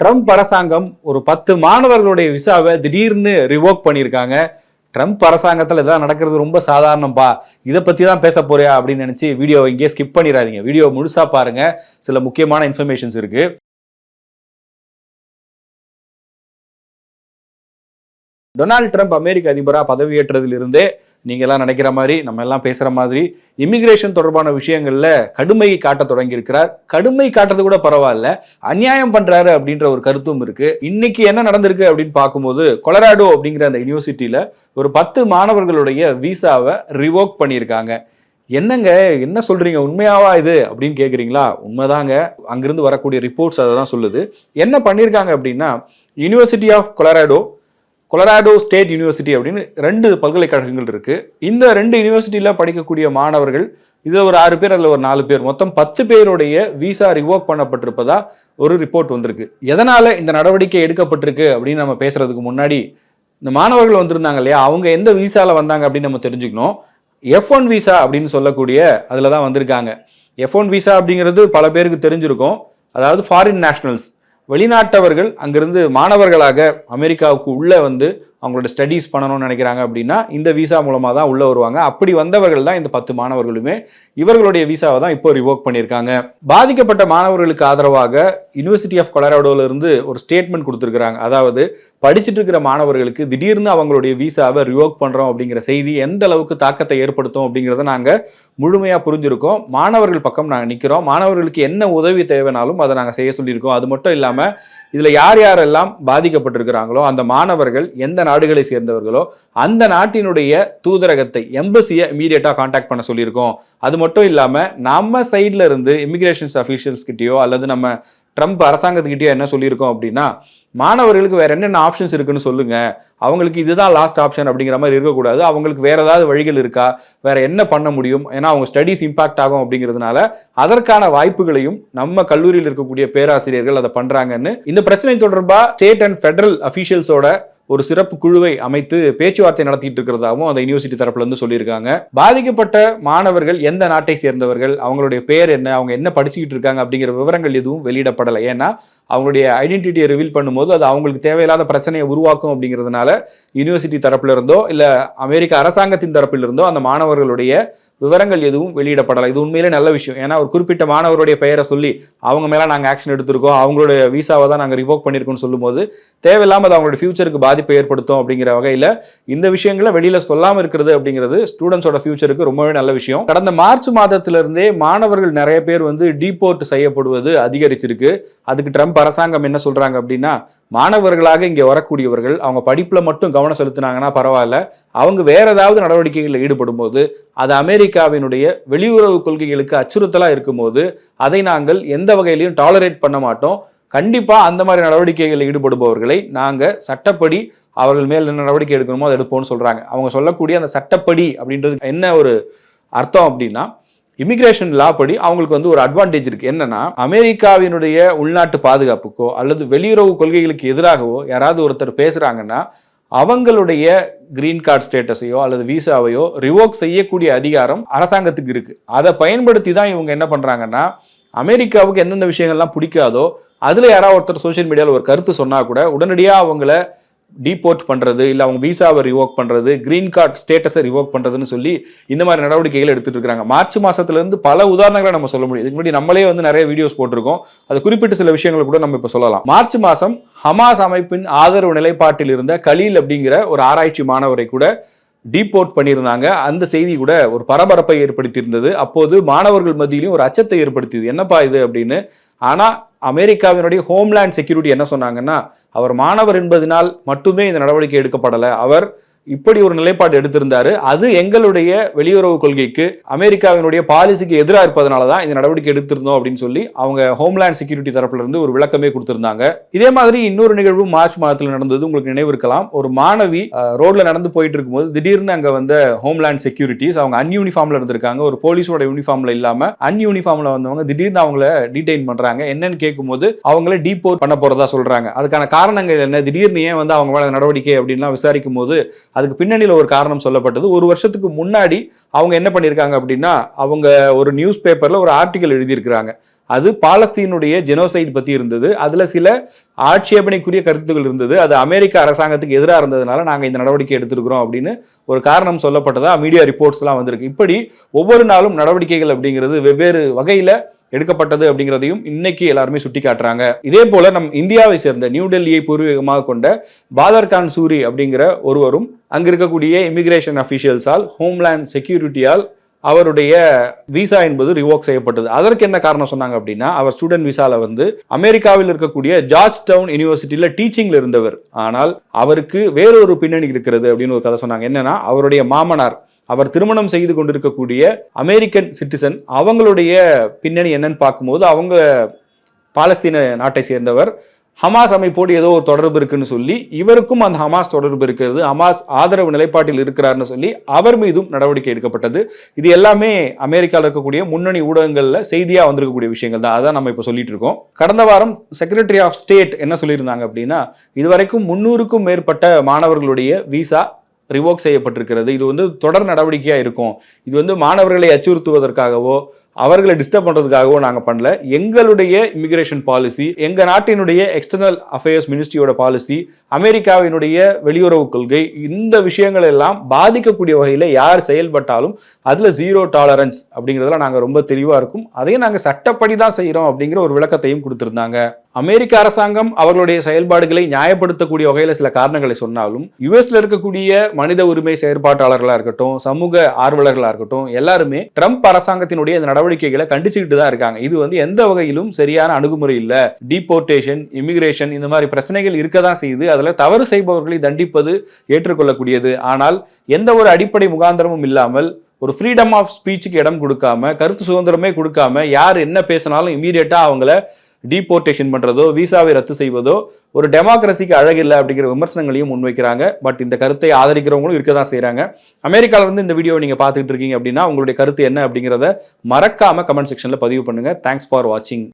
Trump அரசாங்கம் ஒரு பத்து மாணவர்களுடைய விசாவை திடீர்னு ரிவோக் பண்ணியிருக்காங்க. ட்ரம்ப் அரசாங்கத்தில் இதெல்லாம் நடக்கிறது ரொம்ப சாதாரணம்ப்பா இதை பற்றி தான் பேச போறியா அப்படின்னு நினச்சி வீடியோவை இங்கேயே ஸ்கிப் பண்ணிடாதீங்க. வீடியோ முழுசாக பாருங்க. சில முக்கியமான இன்ஃபர்மேஷன்ஸ் இருக்கு. டொனால்ட் ட்ரம்ப் அமெரிக்க அதிபராக பதவியேற்றதிலிருந்தே நீங்கள்லாம் நினைக்கிற மாதிரி நம்ம எல்லாம் பேசுகிற மாதிரி இமிகிரேஷன் தொடர்பான விஷயங்களில் கடுமை காட்ட தொடங்கியிருக்கிறார். கடுமை காட்டுறது கூட பரவாயில்ல. அநியாயம் பண்ணுறாரு அப்படின்ற ஒரு கருத்தும் இருக்குது இன்னைக்கு என்ன நடந்திருக்கு அப்படின்னு பார்க்கும்போது கொலராடோ அப்படிங்கிற அந்த யூனிவர்சிட்டியில் ஒரு பத்து மாணவர்களுடைய விசாவை ரிவோக் பண்ணியிருக்காங்க. என்னங்க என்ன சொல்றீங்க? உண்மையாவா இது? அப்படின்னு கேக்குறீங்களா? உண்மைதாங்க. அங்கிருந்து வரக்கூடிய ரிப்போர்ட்ஸ் அதை தான் சொல்லுது. என்ன பண்ணியிருக்காங்க அப்படின்னா university of Colorado Colorado state university அப்படின்னு ரெண்டு பல்கலைக்கழகங்கள் இருக்குது இந்த ரெண்டு யூனிவர்சிட்டியில் படிக்கக்கூடிய மாணவர்கள் இதில் ஒரு ஆறு பேர் அதில் ஒரு நாலு பேர் மொத்தம் பத்து பேருடைய விசா ரிவோக் பண்ணப்பட்டிருப்பதா ஒரு ரிப்போர்ட் வந்திருக்கு. எதனால் இந்த நடவடிக்கை எடுக்கப்பட்டிருக்கு அப்படின்னு நம்ம பேசுறதுக்கு முன்னாடி இந்த மாணவர்கள் வந்திருந்தாங்க இல்லையா? அவங்க எந்த விசாவில் வந்தாங்க அப்படின்னு நம்ம தெரிஞ்சுக்கணும். எஃப் ஒன் விசா அப்படின்னு சொல்லக்கூடிய அதில் தான் வந்திருக்காங்க. எஃப் ஒன் விசா அப்படிங்கிறது பல பேருக்கு தெரிஞ்சிருக்கும். அதாவது ஃபாரின் நேஷனல்ஸ் வெளிநாட்டவர்கள் அங்கிருந்து மாணவர்களாக அமெரிக்காவுக்கு உள்ள வந்து அவங்களோட ஸ்டடீஸ் பண்ணணும்னு நினைக்கிறாங்க அப்படின்னா இந்த விசா மூலமாக தான் உள்ளே வருவாங்க. அப்படி வந்தவர்கள் தான் இந்த பத்து மாணவர்களுமே. இவர்களுடைய விசாவை தான் இப்போ ரிவோக் பண்ணியிருக்காங்க. பாதிக்கப்பட்ட மாணவர்களுக்கு ஆதரவாக யூனிவர்சிட்டி ஆஃப் கொலராடோலேருந்து ஒரு ஸ்டேட்மெண்ட் கொடுத்துருக்குறாங்க. அதாவது படிச்சுட்டு இருக்கிற மாணவர்களுக்கு திடீர்னு அவங்களுடைய விசாவை ரிவோக் பண்ணுறோம் அப்படிங்கிற செய்தி எந்த அளவுக்கு தாக்கத்தை ஏற்படுத்தும் அப்படிங்கிறத நாங்கள் முழுமையாக புரிஞ்சிருக்கோம். மாணவர்கள் பக்கம் நாங்கள் நிற்கிறோம் மாணவர்களுக்கு என்ன உதவி தேவைனாலும் அதை நாங்கள் செய்ய சொல்லியிருக்கோம். அது மட்டும் இல்லாமல் இதுல யார் யாரெல்லாம் பாதிக்கப்பட்டிருக்கிறாங்களோ அந்த மாணவர்கள் எந்த நாடுகளை சேர்ந்தவர்களோ அந்த நாட்டினுடைய தூதரகத்தை எம்பசியை இமீடியட்டா காண்டாக்ட் பண்ண சொல்லியிருக்கோம். அது மட்டும் இல்லாம நம்ம சைட்ல இருந்து இமிகிரேஷன்ஸ் அஃபீஷியல்ஸ் கிட்டயோ அல்லது நம்ம ட்ரம்ப் அரசாங்கத்துக்கிட்டே என்ன சொல்லியிருக்கோம் அப்படின்னா மாணவர்களுக்கு வேற என்னென்ன ஆப்ஷன்ஸ் இருக்குன்னு சொல்லுங்க. அவங்களுக்கு இதுதான் லாஸ்ட் ஆப்ஷன் அப்படிங்கிற மாதிரி இருக்கக்கூடாது. அவங்களுக்கு வேற ஏதாவது வழிகள் இருக்கா? வேற என்ன பண்ண முடியும்? ஏன்னா அவங்க ஸ்டடீஸ் இம்பாக்ட் ஆகும் அப்படிங்கிறதுனால அதற்கான வாய்ப்புகளையும் நம்ம கல்லூரியில் இருக்கக்கூடிய பேராசிரியர்கள் அதை பண்றாங்கன்னு இந்த பிரச்சனை தொடர்பாக ஸ்டேட் அண்ட் ஃபெடரல் அஃபீஷியல்ஸோட ஒரு சிறப்பு குழுவை அமைத்து பேச்சுவார்த்தை நடத்திட்டு இருக்கிறதாகவும் அந்த யூனிவர்சிட்டி தரப்புல இருந்து சொல்லியிருக்காங்க. பாதிக்கப்பட்ட மாணவர்கள் எந்த நாட்டை சேர்ந்தவர்கள் அவங்களுடைய பேர் என்ன அவங்க என்ன படிச்சுக்கிட்டு இருக்காங்க அப்படிங்கிற விவரங்கள் எதுவும் வெளியிடப்படலை. ஏன்னா அவங்களுடைய ஐடென்டிட்டியை ரிவீல் பண்ணும்போது அது அவங்களுக்கு தேவையில்லாத பிரச்சனையை உருவாக்கும் அப்படிங்கிறதுனால யூனிவர்சிட்டி தரப்புல இருந்தோ இல்லை அமெரிக்க அரசாங்கத்தின் தரப்பில் இருந்தோ அந்த மாணவர்களுடைய விவரங்கள் எதுவும் வெளியிடப்படலை. இது உண்மையிலே நல்ல விஷயம். ஏன்னா ஒரு குறிப்பிட்ட மாணவருடைய பெயரை சொல்லி அவங்க மேலே நாங்கள் ஆக்ஷன் எடுத்திருக்கோம் அவங்களுடைய விசாவை தான் நாங்கள் ரிவோக் பண்ணியிருக்கோம்னு சொல்லும்போது தேவையில்லாமல் அது அவங்களோட ஃபியூச்சருக்கு பாதிப்பை ஏற்படுத்தும் அப்படிங்கிற வகையில் இந்த விஷயங்களை வெளியில் சொல்லாமல் இருக்கிறது அப்படிங்கிறது ஸ்டூடெண்ட்ஸோட ஃபியூச்சருக்கு ரொம்பவே நல்ல விஷயம். கடந்த மார்ச் மாதத்திலிருந்தே மாணவர்கள் நிறைய பேர் வந்து டீபோர்ட் செய்யப்படுவது அதிகரிச்சிருக்கு. அதுக்கு ட்ரம்ப் அரசாங்கம் என்ன சொல்கிறாங்க அப்படின்னா மாணவர்களாக இங்கே வரக்கூடியவர்கள் அவங்க படிப்பில் மட்டும் கவனம் செலுத்தினாங்கன்னா பரவாயில்ல. அவங்க வேற ஏதாவது நடவடிக்கைகளில் ஈடுபடும் போது அது அமெரிக்காவினுடைய வெளியுறவு கொள்கைகளுக்கு அச்சுறுத்தலாக இருக்கும்போது அதை நாங்கள் எந்த வகையிலையும் டாலரேட் பண்ண மாட்டோம். கண்டிப்பாக அந்த மாதிரி நடவடிக்கைகளில் ஈடுபடுபவர்களை நாங்கள் சட்டப்படி அவர்கள் மேல் என்ன நடவடிக்கை எடுக்கணுமோ அதை எடுப்போம்னு சொல்கிறாங்க அவங்க சொல்லக்கூடிய அந்த சட்டப்படி அப்படின்றது என்ன ஒரு அர்த்தம் அப்படின்னா இமிகிரேஷன் லா படி அவங்களுக்கு வந்து ஒரு அட்வான்டேஜ் இருக்கு. என்னன்னா அமெரிக்காவினுடைய உள்நாட்டு பாதுகாப்புக்கோ அல்லது வெளியுறவு கொள்கைகளுக்கு எதிராகவோ யாராவது ஒருத்தர் பேசுறாங்கன்னா அவங்களுடைய கிரீன் கார்டு ஸ்டேட்டஸையோ அல்லது விசாவையோ ரிவோக் செய்யக்கூடிய அதிகாரம் அரசாங்கத்துக்கு இருக்கு. அதை பயன்படுத்தி தான் இவங்க என்ன பண்றாங்கன்னா அமெரிக்காவுக்கு எந்தெந்த விஷயங்கள்லாம் பிடிக்காதோ அதுல யாராவது ஒருத்தர் சோஷியல் மீடியாவில் ஒரு கருத்து சொன்னா கூட உடனடியாக அவங்கள டீபோர்ட் பண்ணுறது இல்லை அவங்க விசாவை ரிவோக் பண்ணுறது கிரீன் கார்டு ஸ்டேட்டஸை ரிவோக் பண்ணுறதுன்னு சொல்லி இந்த மாதிரி நடவடிக்கைகள் எடுத்துகிட்டு இருக்காங்க. மார்ச் மாதத்துலேருந்து பல உதாரணங்களை நம்ம சொல்ல முடியும். இதுக்கு முன்னாடி நம்மளே வந்து நிறைய வீடியோஸ் போட்டிருக்கோம். அது குறிப்பிட்ட சில விஷயங்களை கூட நம்ம இப்போ சொல்லலாம். மார்ச் மாதம் ஹமாஸ் அமைப்பின் ஆதரவு நிலைப்பாட்டில் இருந்த கலீல் அப்படிங்கிற ஒரு ஆராய்ச்சி மாணவரை கூட டீபோர்ட் பண்ணியிருந்தாங்க. அந்த செய்தி கூட ஒரு பரபரப்பை ஏற்படுத்தியிருந்தது. அப்போது மாணவர்கள் மத்தியிலும் ஒரு அச்சத்தை ஏற்படுத்தியது. என்னப்பா இது அப்படின்னு. ஆனால் அமெரிக்காவினுடைய ஹோம்லேண்ட் செக்யூரிட்டி என்ன சொன்னாங்கன்னா அவர் மாணவர் என்பதனால் மட்டுமே இந்த நடவடிக்கை எடுக்கப்படலை. அவர் இப்படி ஒரு நிலைப்பாடு எடுத்திருந்தாரு. அது எங்களுடைய வெளியுறவு கொள்கைக்கு அமெரிக்காவினுடைய பாலிசிக்கு எதிராக இருப்பதனால தான் இந்த நடவடிக்கை எடுத்திருந்தோம் அப்படின்னு சொல்லி அவங்க ஹோம்லேண்ட் செக்யூரிட்டி தரப்புல இருந்து ஒரு விளக்கமே கொடுத்திருந்தாங்க. இதே மாதிரி இன்னொரு நிகழ்வு மார்ச் மாதத்தில் நடந்தது. உங்களுக்கு நினைவு இருக்கலாம். ஒரு மாணவி ரோட்ல நடந்து போயிட்டு இருக்கும்போது திடீர்னு அங்க வந்த ஹோம்லேண்ட் செக்யூரிட்டிஸ் அவங்க அன்யூனிஃபார்ம்ல இருந்திருக்காங்க. ஒரு போலீஸோட யூனிஃபார்ம்ல இல்லாம அன்யூனிஃபார்ம்ல வந்தவங்க திடீர்னு அவங்கள டீடைன் பண்றாங்க. என்னன்னு கேட்கும்போது அவங்கள டீபோர்ட் பண்ண போறதா சொல்றாங்க. அதுக்கான காரணங்கள் என்ன? திடீர்னு ஏன் வந்து அவங்க மேல நடவடிக்கை அப்படின்லாம் விசாரிக்கும் போது அதுக்கு பின்னணியில் ஒரு காரணம் சொல்லப்பட்டது. ஒரு வருஷத்துக்கு முன்னாடி அவங்க என்ன பண்ணியிருக்காங்க அப்படின்னா அவங்க ஒரு நியூஸ் பேப்பரில் ஒரு ஆர்டிக்கல் எழுதியிருக்கிறாங்க. அது பாலஸ்தீனுடைய ஜெனோசைட் பற்றி இருந்தது. அதில் சில ஆட்சேபனைக்குரிய கருத்துக்கள் இருந்தது. அது அமெரிக்க அரசாங்கத்துக்கு எதிராக இருந்ததுனால நாங்கள் இந்த நடவடிக்கை எடுத்திருக்கிறோம் அப்படின்னு ஒரு காரணம் சொல்லப்பட்டதாக மீடியா ரிப்போர்ட்ஸ்லாம் வந்திருக்கு. இப்படி ஒவ்வொரு நாளும் நடவடிக்கைகள் அப்படிங்கிறது வெவ்வேறு வகையில் எடுக்கப்பட்டது அப்படிங்கிறதையும் இன்னைக்கு எல்லாருமே சுட்டி காட்டுறாங்க. இதே போல நம் இந்தியாவை சேர்ந்த நியூ டெல்லியை பூர்வீகமாக கொண்ட பாதர் கான் சூரி அப்படிங்கிற ஒருவரும் அங்க இருக்கக்கூடிய இமிகிரேஷன் அபிஷியல்ஸால் ஹோம்லேண்ட் செக்யூரிட்டியால் அவருடைய விசா என்பது ரிவோக் செய்யப்பட்டது. அதற்கு என்ன காரணம் சொன்னாங்க அப்படின்னா அவர் ஸ்டூடெண்ட் விசால வந்து அமெரிக்காவில் இருக்கக்கூடிய ஜார்ஜ் டவுன் யூனிவர்சிட்டியில டீச்சிங்ல இருந்தவர். ஆனால் அவருக்கு வேறொரு பின்னணி இருக்கிறது அப்படின்னு ஒரு கதை சொன்னாங்க. என்னன்னா அவருடைய மாமனார் அவர் திருமணம் செய்து கொண்டிருக்கக்கூடிய அமெரிக்கன் சிட்டிசன் அவங்களுடைய பின்னணி என்னன்னு பார்க்கும்போது அவங்க பாலஸ்தீன நாட்டை சேர்ந்தவர். ஹமாஸ் அமைப்போடு ஏதோ ஒரு தொடர்பு இருக்குன்னு சொல்லி இவருக்கும் அந்த ஹமாஸ் தொடர்பு இருக்கிறது. ஹமாஸ் ஆதரவு நிலைப்பாட்டில் இருக்கிறார்னு சொல்லி அவர் மீதும் நடவடிக்கை எடுக்கப்பட்டது. இது எல்லாமே அமெரிக்காவில் இருக்கக்கூடிய முன்னணி ஊடகங்களில் செய்தியாக வந்திருக்கக்கூடிய விஷயங்கள் தான். அதான் நம்ம இப்போ சொல்லிட்டு இருக்கோம். கடந்த வாரம் செக்ரட்டரி ஆஃப் ஸ்டேட் என்ன சொல்லியிருந்தாங்க அப்படின்னா இதுவரைக்கும் முன்னூறுக்கும் மேற்பட்ட மாணவர்களுடைய விசா ரிவோக் செய்யப்பட்டிருக்கிறது. இது வந்து தொடர் நடவடிக்கையாக இருக்கும். இது வந்து மாணவர்களை அச்சுறுத்துவதற்காகவோ அவர்களை டிஸ்டர்ப் பண்ணுறதுக்காகவோ நாங்கள் பண்ணல. எங்களுடைய இமிகிரேஷன் பாலிசி எங்கள் நாட்டினுடைய எக்ஸ்டர்னல் அஃபேர்ஸ் மினிஸ்ட்ரியோட பாலிசி அமெரிக்காவினுடைய வெளியுறவு கொள்கை இந்த விஷயங்கள் எல்லாம் பாதிக்கக்கூடிய வகையில் யார் செயல்பட்டாலும் அதில் ஜீரோ டாலரன்ஸ் அப்படிங்கிறதுல நாங்கள் ரொம்ப தெளிவாக இருக்கும். அதையும் நாங்கள் சட்டப்படி தான் செய்கிறோம் அப்படிங்கிற ஒரு விளக்கத்தையும் கொடுத்துருந்தாங்க. அமெரிக்க அரசாங்கம் அவர்களுடைய செயல்பாடுகளை நியாயப்படுத்தக்கூடிய வகையில் சில காரணங்களை சொன்னாலும் யுஎஸ்ல இருக்கக்கூடிய மனித உரிமை செயற்பாட்டாளர்களாக இருக்கட்டும் சமூக ஆர்வலர்களாக இருக்கட்டும் எல்லாருமே ட்ரம்ப் அரசாங்கத்தினுடைய இந்த நடவடிக்கைகளை கண்டிச்சுக்கிட்டு தான் இருக்காங்க. இது வந்து எந்த வகையிலும் சரியான அணுகுமுறை இல்லை. டிபோர்டேஷன் இமிகிரேஷன் இந்த மாதிரி பிரச்சனைகள் இருக்க தான் செய்யுது. அதில் தவறு செய்பவர்களை தண்டிப்பது ஏற்றுக்கொள்ளக்கூடியது. ஆனால் எந்த ஒரு அடிப்படை முகாந்திரமும் இல்லாமல் ஒரு ஃப்ரீடம் ஆஃப் ஸ்பீச்சுக்கு இடம் கொடுக்காம கருத்து சுதந்திரமே கொடுக்காம யார் என்ன பேசினாலும் இமீடியட்டா அவங்கள டீபோர்டேஷன் பண்ணுறதோ விசாவை ரத்து செய்வதோ ஒரு டெமோக்ரஸிக்கு அழகில்லை அப்படிங்கிற விமர்சனங்களையும் முன்வைக்கிறாங்க. பட் இந்த கருத்தை ஆதரிக்கிறவங்களும் இருக்க தான் செய்கிறாங்க அமெரிக்காவில் இருந்து இந்த வீடியோ நீங்கள் பார்த்துக்கிட்டு இருக்கீங்க அப்படின்னா உங்களுடைய கருத்து என்ன அப்படிங்கிறத மறக்காம கமெண்ட் செக்ஷனில் பதிவு பண்ணுங்கள் தேங்க்ஸ் ஃபார் வாட்சிங்